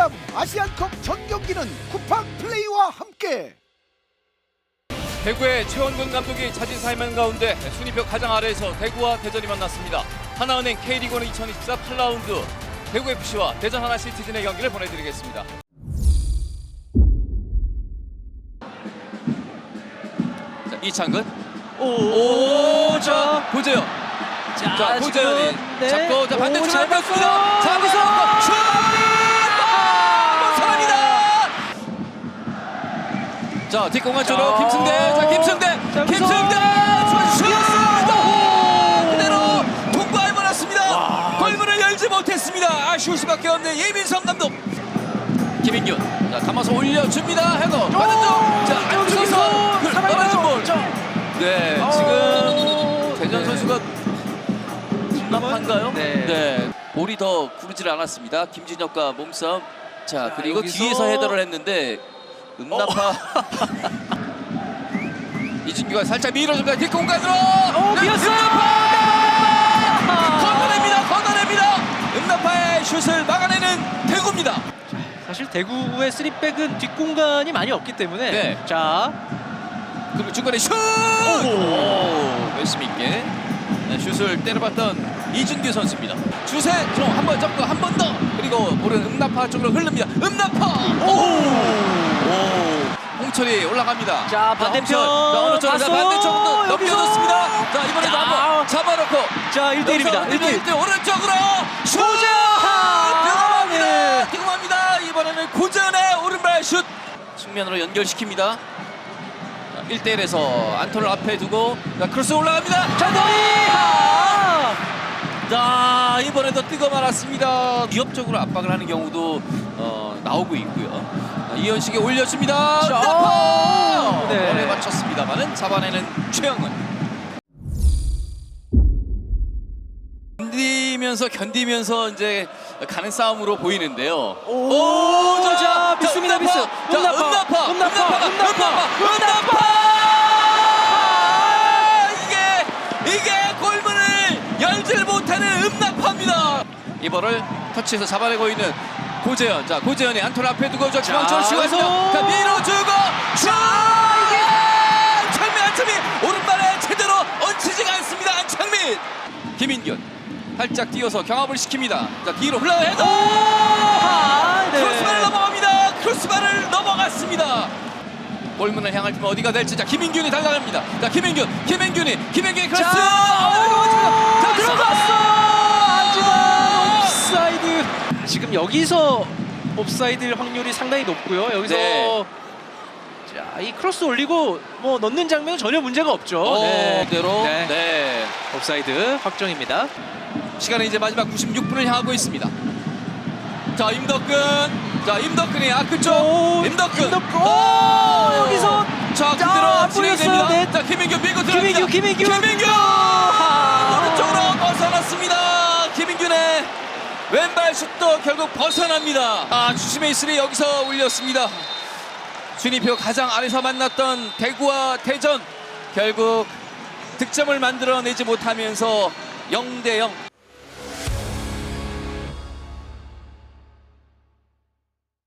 2023 아시안컵 전 경기는 쿠팡 플레이와 함께 대구의 최원근 감독이 차진 사임한 가운데 순위표 가장 아래에서 대구와 대전이 만났습니다. 하나은행 K리그는 2024 8라운드 대구FC와 대전 하나시티즌의 경기를 보내드리겠습니다. 자, 이창근 오, 자 고재현 자, 자 고재현이 지금, 네. 잡고 자 반대쪽으로 뺐습니다. 자 뒷공간 쪽으로 자, 김승대 자 김승대 자, 김승대 슛! 그대로 통과해 버렸습니다. 골문을 열지 못했습니다. 아쉬울 수밖에 없는 예민성 감독. 김인균 자 감아서 올려줍니다. 헤더 반대쪽 자 안쪽에서 그 떨어진 볼. 네 지금 대전 선수가 난판가요? 네. 볼이 더 구르질 않았습니다. 김진혁과 몸싸움. 자, 자, 그리고 여기서- 뒤에서 헤더를 했는데 음나파 이진규가 살짝 밀어줍니다. 뒷공간으로. 오, 네, 비었어요. 음나파! 걷어냅니다. 걷어냅니다. 음나파의 슛을 막아내는 대구입니다. 사실 대구의 쓰리백은 뒷공간이 많이 없기 때문에 네. 자 그리고 중간에 슛! 오, 열심히 있게 네, 슛을 때려봤던 이준규 선수입니다. 슛에 좀한번 잡고 한번 더. 그리고 볼은 음나파 쪽으로 흐릅니다. 음나파! 오! 오! 홍철이 올라갑니다. 자, 반대편. 자, 자, 봤어요. 반대쪽으로 여기서. 넘겨줬습니다. 자, 이번에도 자. 한번 잡아놓고. 자 1대1입니다 1대1 1대1 오른쪽으로 슛! 들어갑니다. 네. 들어갑니다. 이번에는 고전의 오른발 슛. 측면으로 연결시킵니다. 1대1에서 안톤을 앞에 두고 자, 크로스 올라갑니다. 자더이 자 이번에도 뜨거 말았습니다. 위협적으로 압박을 하는 경우도 어, 나오고 있고요. 자, 이현식이 올려줍니다. 자, 나파! 네. 원에 맞췄습니다만은 잡아내는 최영은. 견디면서 견디면서 이제 가는 싸움으로 보이는데요. 오, 자, 믿습니다, 음나파! 믿습니다. 자, 음나파, 음나파, 음나파, 음나파, 음나파, 음나파, 이번을 터치해서 잡아내고 있는 고재현. 자, 고재현이 안톤 앞에 두고 저 여기서. 있습니다. 자, 밀어주고 슛! 안창민, 안창민 오른발에 제대로 얹히지가 않습니다. 안창민. 김인균 살짝 뛰어서 경합을 시킵니다. 자, 뒤로 흘러 헤더. 아, 네. 크로스바를 넘어갑니다. 크로스바를 넘어갔습니다. 골문을 향할 팀은 어디가 될지 자 김인균이 달려갑니다. 자 김인균, 김인균이 김인균이 크로스. 자, 아, 자, 들어갔어! 지금 여기서 옵사이드일 확률이 상당히 높고요. 여기서 네. 자, 이 크로스 올리고 뭐 넣는 장면은 전혀 문제가 없죠. 어, 네. 대로 네. 네. 옵사이드 확정입니다. 시간은 이제 마지막 96분을 향하고 있습니다. 자 임덕근, 자 임덕근이 아 그쪽 오, 임덕근. 임덕근. 오, 오, 여기서. 자 자, 그대로 안 진행됩니다. 네. 자 김인균 밀고 들어갑니다. 김인균, 김인균. 김인균 왼발 슛도 결국 벗어납니다. 아 주심의 이슬이 여기서 울렸습니다. 순위표 가장 아래서 만났던 대구와 대전 결국 득점을 만들어내지 못하면서 0대0